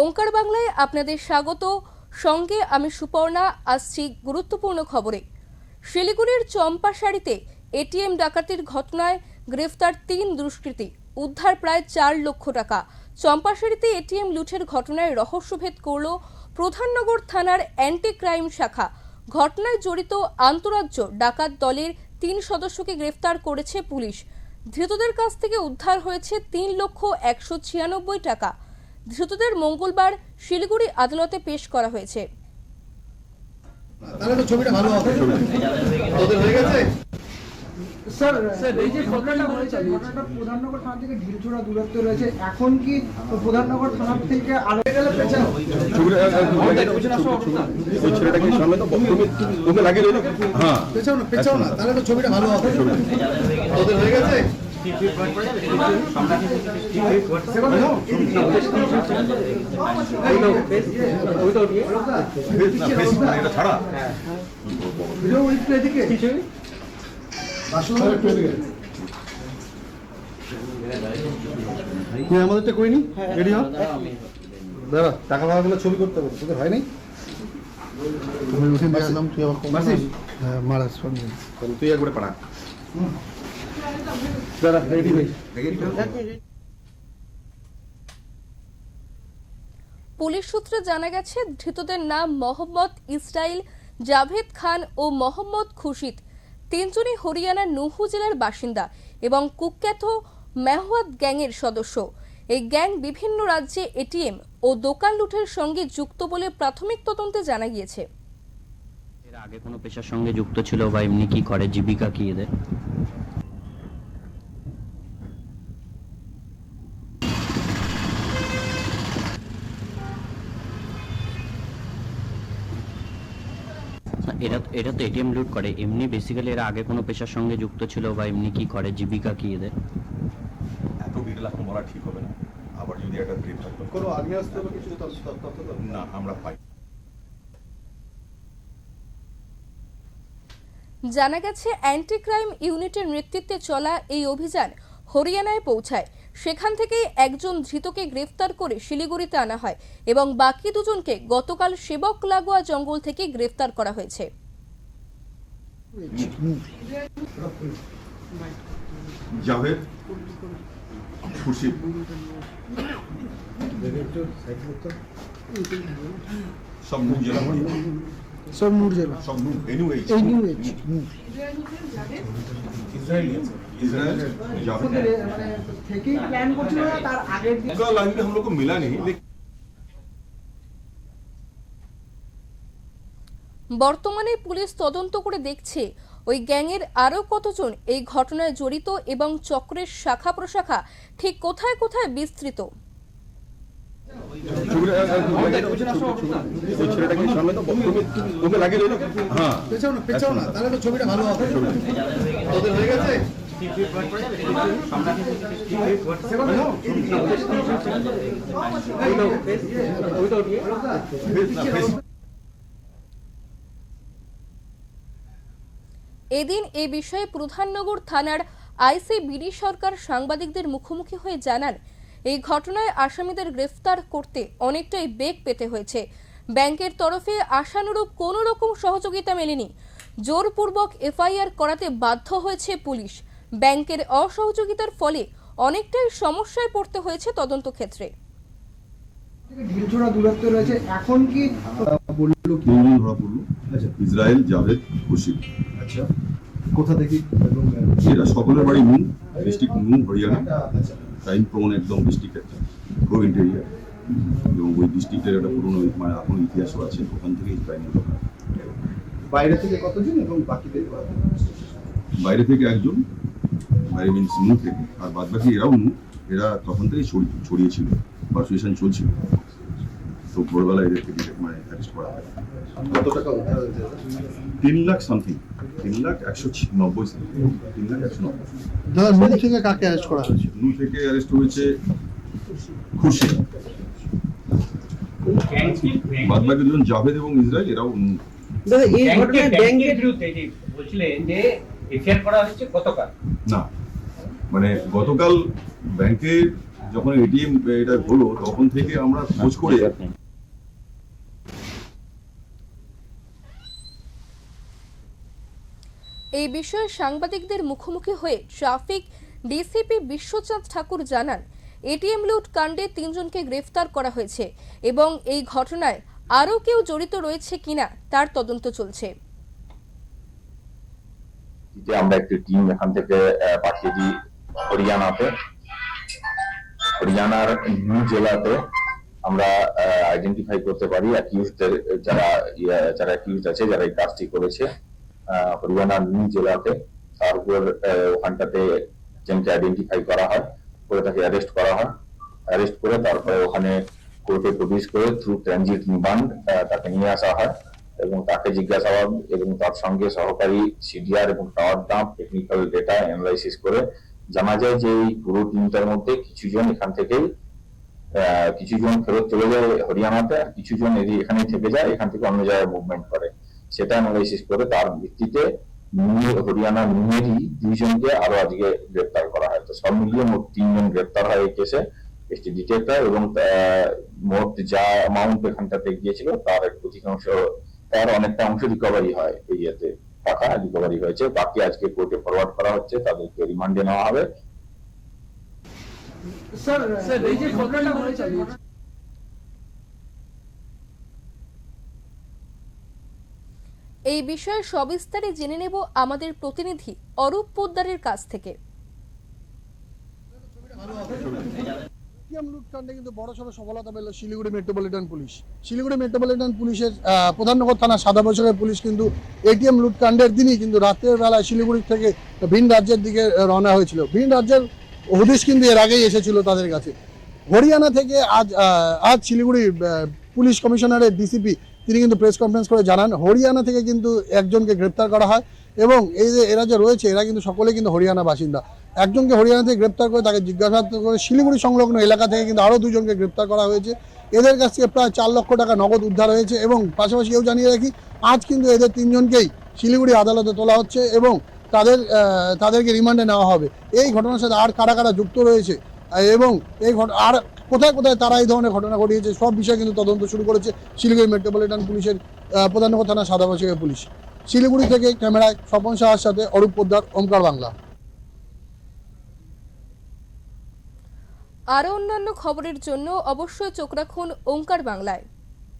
ওঙ্কার বাংলায় আপনাদের স্বাগত। সঙ্গে আমি সুপর্ণা, আসছি গুরুত্বপূর্ণ খবরে। শিলিগুড়ির চম্পাশাড়িতে এটিএম ডাকাতির ঘটনায় গ্রেফতার তিন দুষ্কৃতী, উদ্ধার প্রায় চার লক্ষ টাকা। চম্পাশাড়িতে এটিএম লুঠের ঘটনায় রহস্যভেদ করল প্রধাননগর থানার অ্যান্টি ক্রাইম শাখা। ঘটনায় জড়িত আন্তরাজ্য ডাকাত দলের তিন সদস্যকে গ্রেফতার করেছে পুলিশ। ধৃতদের কাছ থেকে উদ্ধার হয়েছে তিন লক্ষ একশো ছিয়ানব্বই টাকা। ধৃতদের মঙ্গলবার শিলিগুড়ি আদালতে পেশ করা হয়েছে। তাহলে ছবিটা ভালো হবে। তোদের হয়ে গেছে? স্যার এই যে ঘটনাটা হয়েছে ঘটনাটা প্রধাননগর থানা থেকে ঢিলছড়া দূরত্ব রয়েছে। এখন কি প্রধাননগর থানা থেকে হ্যাঁ ছবিটা ভালো হবে। তোদের হয়ে গেছে? ছাড়া আমাদেরটা করিনি রেডি হ দাঁড়া টাকা ভাগাগুলো ছবি করতে হবে তোদের হয় নাই তুই হ্যাঁ একবারে পাড়া হয়ে পুলিশ সূত্রে জানা গেছে ধৃতদের নাম মোহাম্মদ ইসরাইল জাভেদ খান ও মোহাম্মদ খুশিদ তিনজনই হরিয়ানার নুহু জেলার বাসিন্দা এবং কুখ্যাত মেহওয়াত গ্যাংয়ের সদস্য। এই গ্যাং বিভিন্ন রাজ্যে এটিএম ও দোকান লুটের সঙ্গে যুক্ত বলে প্রাথমিক তদন্তে জানা গিয়েছে। এর আগে কোনো পেশার সঙ্গে যুক্ত ছিল বা এমনি কি করে? জীবিকা কি এদের? না, এরা তো এটিএম লুট করে। এমনি বেসিক্যালি এরা আগে কোনো পেশার সঙ্গে যুক্ত ছিল বা এমনি কি করে জীবিকা কি এদের? এত ডিটেল এখন বলা ঠিক হবে না। আবার যদি একটা ব্রিফ থাকবে কোনো আগ্নেয়াস্ত্র বা কিছু তথ্য তথ্য তো না আমরা পাই। জানা গেছে অ্যান্টি ক্রাইম ইউনিটের নেতৃত্বে চলা এই অভিযান হরিয়ানায় পৌঁছায়। সেখান থেকেই একজন ধৃতকে গ্রেফতার করে শিলিগুড়িতে আনা হয় এবং বাকি দুজনকে গতকাল সেবক লাগোয়া জঙ্গল থেকে গ্রেফতার করা হয়েছে। সব। সব নূর জেলা সব নূর এনিওয়ে এই নিউ এজ इजराइल जावेद মানে থেকেই প্ল্যান করছিল না তার আগের দিন का लाइन में हम लोग को मिला नहीं लेकिन বর্তমানে পুলিশ তদন্ত করে দেখছে ওই গ্যাংয়ের আরও কতজন এই ঘটনায় জড়িত এবং চক্রের শাখা প্রশাখা ঠিক কোথায় কোথায় বিস্তৃত এদিন এ বিষয়ে প্রধাননগর থানার আইসি বিডি সরকার সাংবাদিকদের মুখোমুখি হয়ে জানান এই ঘটনায় আসামিদের গ্রেফতার করতে অনেকটাই বেগ পেতে হয়েছে। ব্যাংকের তরফে আশানুরূপ কোনো রকম সহযোগিতা মেলেনি। জোরপূর্বক এফআইআর করাতে বাধ্য হয়েছে পুলিশ। ব্যাংকের অসহযোগিতার ফলে অনেকটাই সমস্যায় পড়তে হয়েছে তদন্ত ক্ষেত্রে। দূরত্ব রয়েছে। এখন কি বলল কি? ধরা পড়ল আচ্ছা ইসরায়েল জাভেদ খুরশিদ। আচ্ছা কোথা থেকে? এরা সকলের বাড়ি নুন ডিস্ট্রিক্ট নুন হরিয়ানা। আচ্ছা। টাইম প্রমাণ একদম ডিস্ট্রিক্ট একটা প্রো ইন্টেরিয়ার এবং ওই ডিস্ট্রিক্টের একটা পুরনো মানে এখন ইতিহাসও আছে ওখান থেকেই বাইরে থেকে কতজন এবং বাকিদের বাইরে থেকে একজন বাইরে মিনস নু থেকে। আর বাদ বাকি এরাও নু এরা তখন থেকেই ছড়ি- ছড়িয়েছিল পারসুয়েশন চলছিল। তো ভোরবেলা এদেরকে মানে অ্যারেস্ট করা হয়। কত টাকা তিন লাখ সামথিং তিন লাখ একশো নব্বই তিন লাখ একশো নব্বই। থেকে কাকে অ্যারেস্ট করা হয়েছে? নু থেকে অ্যারেস্ট হয়েছে খুশি বাদ বাকি দুজন জাভেদ এবং ইসরায়েল এরাও এই ব্যাংকের ঘটনায় ব্যাংকের ব্যাংকের বিরুদ্ধে যে বলছিলেন যে এফআইআর করা হচ্ছে গতকাল। না। মানে গতকাল ব্যাংকের যখন এটিএম এটা হলো তখন থেকে আমরা খোঁজ করে এই বিষয়ে সাংবাদিকদের মুখোমুখি হয়ে ট্রাফিক ডিসিপি বিশ্বচাঁদ ঠাকুর জানান, এটিএম লুট কাণ্ডে তিনজনকে গ্রেফতার করা হয়েছে এবং এই ঘটনায় আরও কেউ জড়িত রয়েছে কিনা তার তদন্ত চলছে। যে আমরা একটি টিম এখান থেকে পাঠিয়ে দিই হরিয়ানাতে। হরিয়ানার নিউ জেলাতে আমরা আইডেন্টিফাই করতে পারি অ্যাকিউজদের যারা যারা অ্যাকিউজ আছে, যারা এই কাজটি করেছে। হরিয়ানার নিউ জেলাতে তারপর ওখানটাতে একজনকে আইডেন্টিফাই করা হয় করে তাকে অ্যারেস্ট করা হয়। অ্যারেস্ট করে তারপরে ওখানে কোর্টে প্রডিউস করে থ্রু ট্রানজিট রিমান্ড তাকে নিয়ে আসা হয় এবং তাকে জিজ্ঞাসাবাদ এবং তার সঙ্গে সহকারী সিডিআর এবং টাওয়ার দাম টেকনিক্যাল ডেটা অ্যানালাইসিস করে জানা যায় যে এই পুরো টিমটার মধ্যে কিছু জন এখান থেকেই আহ, কিছু জন ফেরত চলে যায় হরিয়ানাতে আর কিছু জন এদি- এখানেই থেকে যায় এখান থেকে অন্য জায়গায় মুভমেন্ট করে। সেটা অ্যানালাইসিস করে তার ভিত্তিতে হরিয়ানা নিউমেরই দুইজনকে আরও আজকে গ্রেপ্তার করা হয়। তো সব মিলিয়ে মোট তিনজন গ্রেপ্তার হয় এই কেসে এসটি ডিটেক্টর এবং মোট যা অ্যামাউন্ট এখানটাতে গিয়েছিল তার অধিকাংশ, তার অনেকটা অংশ রিকভারি হয় এই ইয়েতে। টাকা রিকভারি হয়েছে। বাকি আজকে কোর্টে ফরওয়ার্ড করা হচ্ছে। তাদেরকে রিমান্ডে নেওয়া হবে। স্যার, এই যে ঘটনাটা হয়েছে এই বিষয়ে সবিস্তারে জেনে নেব আমাদের প্রতিনিধি অরূপ পোদ্দারের কাছ থেকে। শিলিগুড়ি পুলিশ। থানা সাদা বছরের পুলিশ কিন্তু এটিএম লুটকাণ্ডের দিনই কিন্তু বেলায় শিলিগুড়ি থেকে ভিন রাজ্যের দিকে রওনা হয়েছিল। ভিন রাজ্যের হদিশ কিন্তু এর আগেই এসেছিল তাদের কাছে। হরিয়ানা থেকে আজ আজ শিলিগুড়ি পুলিশ কমিশনারের ডিসিপি তিনি কিন্তু প্রেস কনফারেন্স করে জানান, হরিয়ানা থেকে কিন্তু একজনকে গ্রেপ্তার করা হয় এবং এই যে এরা যে রয়েছে, এরা কিন্তু সকলে কিন্তু হরিয়ানা বাসিন্দা। একজনকে হরিয়ানা থেকে গ্রেপ্তার করে তাকে জিজ্ঞাসাবাদ করে শিলিগুড়ি সংলগ্ন এলাকা থেকে কিন্তু আরও দুজনকে গ্রেপ্তার করা হয়েছে। এদের কাছ থেকে প্রায় চার লক্ষ টাকা নগদ উদ্ধার হয়েছে এবং পাশাপাশি এও জানিয়ে রাখি, আজ কিন্তু এদের তিনজনকেই শিলিগুড়ি আদালতে তোলা হচ্ছে এবং তাদের তাদেরকে রিমান্ডে নেওয়া হবে। এই ঘটনার সাথে আর কারা কারা যুক্ত রয়েছে এবং এই আর কোথায় কোথায় তারা এই ধরনের ঘটনা ঘটিয়েছে, সব বিষয়ে কিন্তু তদন্ত শুরু করেছে শিলিগুড়ি মেট্রোপলিটন পুলিশের প্রধান থানা সাদাবাসিকের পুলিশ। শিলিগুড়ি থেকে ক্যামেরায় স্বপন সাহার সাথে অরূপ পোদ্দার, ওমকার বাংলা। আরও অন্যান্য খবরের জন্য অবশ্যই চোখ রাখুন ওঙ্কার বাংলায়।